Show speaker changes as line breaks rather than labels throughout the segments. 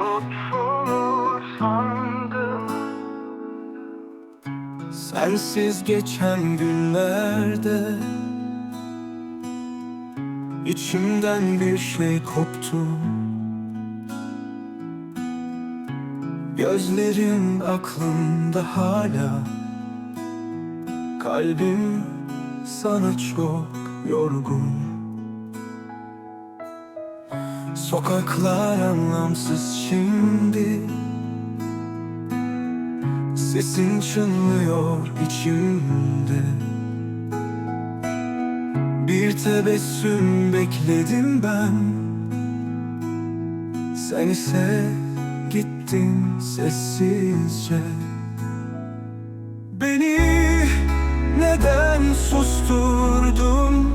unutulur sandım
Sensiz geçen günlerde içimden bir şey koptu. Gözlerin aklımda hala Kalbim sana çok yorgun Sokaklar anlamsız şimdi. Sesin çınlıyor içimde. Bir tebessüm bekledim ben. Sen ise gittin sessizce. Beni neden susturdun?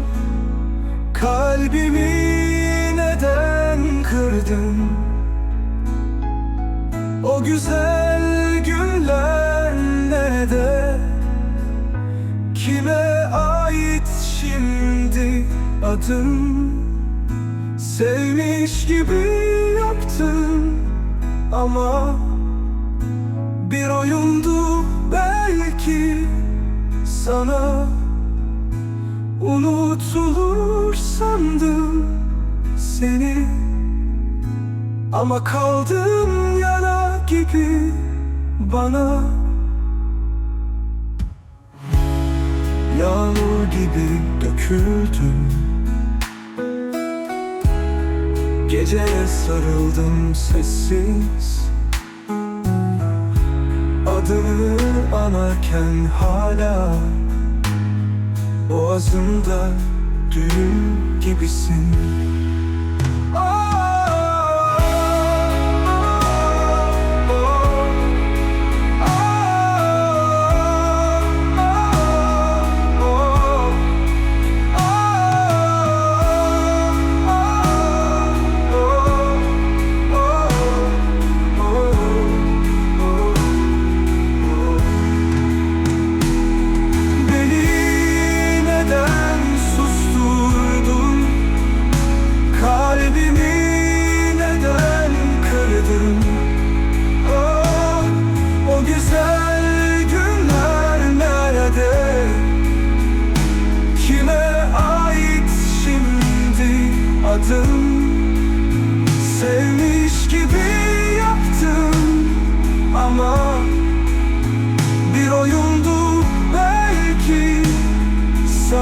Kalbimi kırdın O güzel günler nerede Kime ait şimdi adın? Sevmiş gibi yaptın ama Bir oyundu belki sana. Unutulur sandım seni Ama kaldım yara gibi bana. Yağmur gibi döküldün. Geceye sarıldım sessiz. Adını anarken hala Boğazımda düğüm gibisin. Beni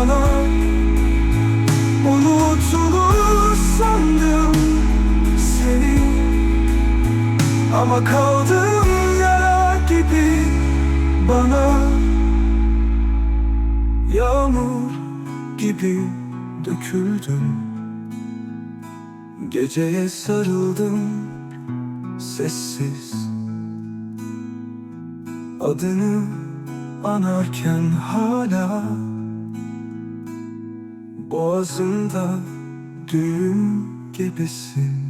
sana Unutulur sandım seni. Ama kaldım yara gibi bana Yağmur gibi döküldüm Geceye sarıldım sessiz. Adını anarken hala Boğazında düğüm gibisin